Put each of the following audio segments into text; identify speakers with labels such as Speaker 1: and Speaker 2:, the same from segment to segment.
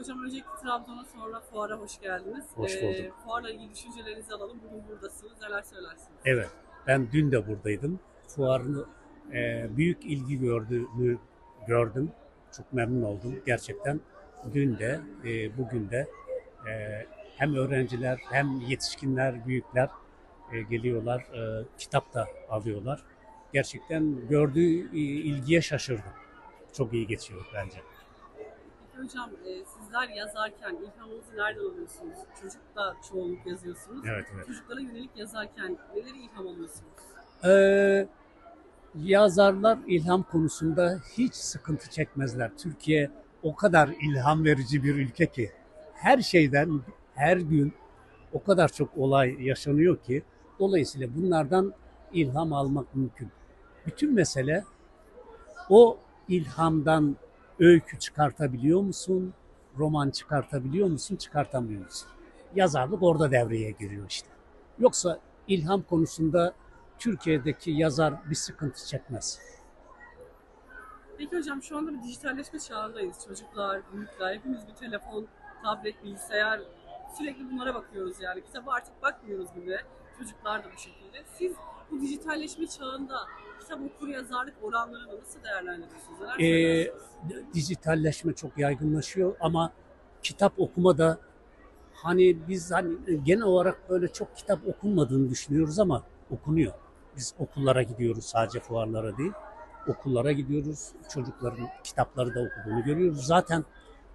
Speaker 1: Hocam öncelikle Trabzon'a sonra fuara hoş geldiniz.
Speaker 2: Hoş
Speaker 1: Ee,
Speaker 2: bulduk.
Speaker 1: fuarla ilgili düşüncelerinizi alalım. Bugün buradasınız. Neler söylersiniz?
Speaker 2: Evet, ben dün de buradaydım. Fuarın e, büyük ilgi gördüğünü gördüm. Çok memnun oldum gerçekten. Dün de, e, bugün de e, hem öğrenciler hem yetişkinler, büyükler e, geliyorlar, e, kitap da alıyorlar. Gerçekten gördüğü e, ilgiye şaşırdım. Çok iyi geçiyor bence.
Speaker 1: Hocam e, sizler yazarken ilhamınızı nereden alıyorsunuz? Çocuk da çoğunluk yazıyorsunuz.
Speaker 2: Evet, evet.
Speaker 1: Çocuklara yönelik yazarken neleri ilham alıyorsunuz?
Speaker 2: Ee, yazarlar ilham konusunda hiç sıkıntı çekmezler. Türkiye o kadar ilham verici bir ülke ki her şeyden her gün o kadar çok olay yaşanıyor ki dolayısıyla bunlardan ilham almak mümkün. Bütün mesele o ilhamdan öykü çıkartabiliyor musun? Roman çıkartabiliyor musun? Çıkartamıyor musun? Yazarlık orada devreye giriyor işte. Yoksa ilham konusunda Türkiye'deki yazar bir sıkıntı çekmez.
Speaker 1: Peki hocam şu anda bir dijitalleşme çağındayız. Çocuklar, büyükler, hepimiz bir telefon, tablet, bilgisayar sürekli bunlara bakıyoruz yani. Kitaba artık bakmıyoruz bile. Çocuklar da bu şekilde. Siz bu dijitalleşme çağında kitap okur yazarlık oranlarını nasıl değerlendiriyorsunuz? Neler
Speaker 2: Ee, dijitalleşme çok yaygınlaşıyor ama kitap okuma da hani biz hani genel olarak böyle çok kitap okunmadığını düşünüyoruz ama okunuyor. Biz okullara gidiyoruz sadece fuarlara değil. Okullara gidiyoruz. Çocukların kitapları da okuduğunu görüyoruz. Zaten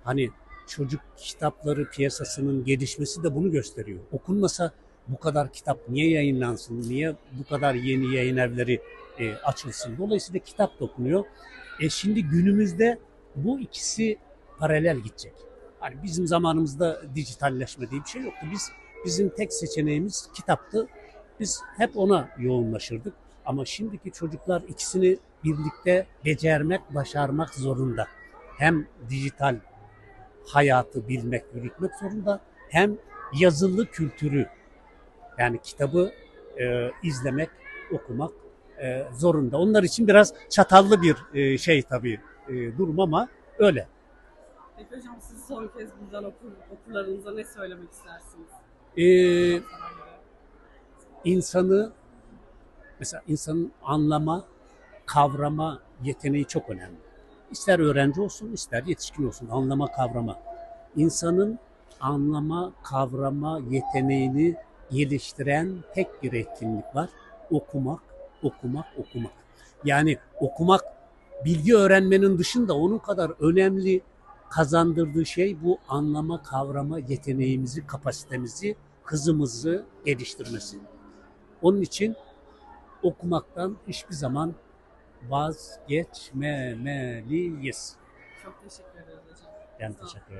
Speaker 2: hani çocuk kitapları piyasasının gelişmesi de bunu gösteriyor. Okunmasa bu kadar kitap niye yayınlansın? Niye bu kadar yeni yayın evleri e, açılsın? Dolayısıyla kitap da okunuyor. E şimdi günümüzde bu ikisi paralel gidecek. Hani bizim zamanımızda dijitalleşme diye bir şey yoktu. Biz bizim tek seçeneğimiz kitaptı. Biz hep ona yoğunlaşırdık. Ama şimdiki çocuklar ikisini birlikte becermek, başarmak zorunda. Hem dijital hayatı bilmek, yürütmek zorunda hem yazılı kültürü yani kitabı e, izlemek, okumak e, zorunda. Onlar için biraz çatallı bir e, şey tabii e, durum ama öyle.
Speaker 1: Peki hocam siz son kez buradan okur, okurlarınıza ne söylemek istersiniz?
Speaker 2: E, insanı mesela insanın anlama, kavrama yeteneği çok önemli. İster öğrenci olsun, ister yetişkin olsun anlama, kavrama. İnsanın anlama, kavrama yeteneğini geliştiren tek bir etkinlik var. Okumak, okumak, okumak. Yani okumak bilgi öğrenmenin dışında onun kadar önemli kazandırdığı şey bu anlama, kavrama yeteneğimizi, kapasitemizi, hızımızı geliştirmesi. Onun için okumaktan hiçbir zaman vazgeçmemeliyiz.
Speaker 1: Çok teşekkür ederiz hocam.
Speaker 2: Ben teşekkür ederim.